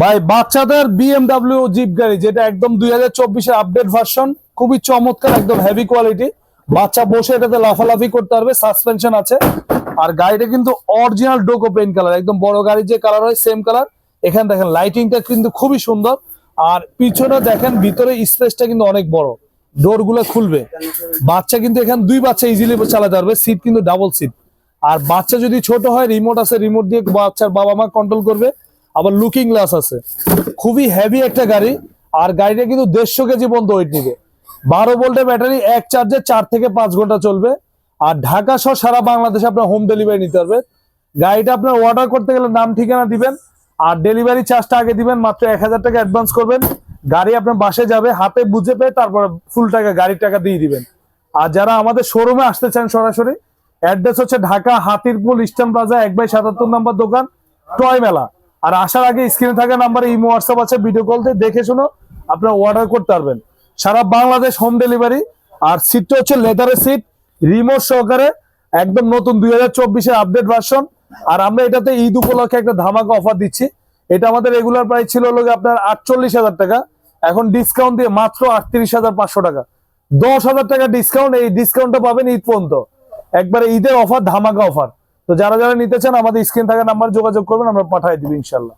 ভাই, বাচ্চাদের BMW zip গাড়ি, যেটা একদম দুই হাজার চব্বিশের আপডেট ভার্সন খুবই চমৎকার, একদম হেভি কোয়ালিটি বাচ্চা বসে এটাতে লাফালাফি করতে পারবে সাসপেনশন আছে। আর গাড়িটা কিন্তু অরিজিনাল ডোকো পেইন্ট কালার একদম বড় গাড়ির যে কালার হয় সেম কালার এখানে দেখেন লাইটিংটা কিন্তু খুবই সুন্দর। আর পিছনে দেখেন, ভিতরে স্পেসটা কিন্তু অনেক বড়। ডোরগুলো খুলবে। বাচ্চা কিন্তু এখানে দুই বাচ্চা ইজিলি চালাতে পারবে সিট কিন্তু ডাবল সিট আর বাচ্চা যদি ছোট হয় রিমোট আছে রিমোট দিয়ে বাচ্চার বাবা মা কন্ট্রোল করবে। আবার লুকিং গ্লাস আছে। খুবই হেভি একটা গাড়ি, আর গাড়িটা কিন্তু দেড়শো কেজি পর্যন্ত ওয়েট নিবে। বারো ভোল্টের ব্যাটারি এক চার্জে চার থেকে পাঁচ ঘণ্টা চলবে। আর ঢাকা সহ সারা বাংলাদেশে আপনার হোম ডেলিভারি নিতে পারবে গাড়িটা আপনার অর্ডার করতে গেলে নাম, ঠিকানা দিবেন, আর ডেলিভারি চার্জটা আগে দিবেন, মাত্র এক হাজার টাকা অ্যাডভান্স করবেন। গাড়ি আপনার বাসে যাবে, হাতে বুঝে পেয়ে তারপরে ফুল টাকা, গাড়ির টাকা দিয়ে দিবেন। আর যারা আমাদের শোরুমে আসতে চান সরাসরি অ্যাড্রেস হচ্ছে ঢাকা হাতিরপুল ইস্টার্ন প্লাজা এক বাই সাতাত্তর নম্বর দোকান টয় মেলা আর আসার আগে স্ক্রিনে থাকা নাম্বারে ইমো হোয়াটসঅ্যাপ আছে ভিডিও কল দিয়ে দেখে শুনো আপনার অর্ডার করতে পারবেন। সারা বাংলাদেশ হোম ডেলিভারি আর সিটটা হচ্ছে লেদারের সিট রিমোট সহকারে, একদম নতুন দুই হাজার চব্বিশের আপডেট ভার্সন আর আমরা এটাতে ঈদ উপলক্ষে একটা ধামাকা অফার দিচ্ছি। এটা আমাদের রেগুলার প্রাইস ছিল গিয়ে আপনার আটচল্লিশ হাজার টাকা। এখন ডিসকাউন্ট দিয়ে মাত্র আটত্রিশ হাজার পাঁচশো টাকা। দশ হাজার টাকা ডিসকাউন্ট এই ডিসকাউন্টটা পাবেন ঈদ পর্যন্ত। একবারে ঈদের অফার ধামাকা অফার তো যারা যারা নিতে চান, আমাদের স্ক্রিন থাকা নাম্বার যোগাযোগ করবেন, আমরা পাঠিয়ে দিব ইনশাল্লাহ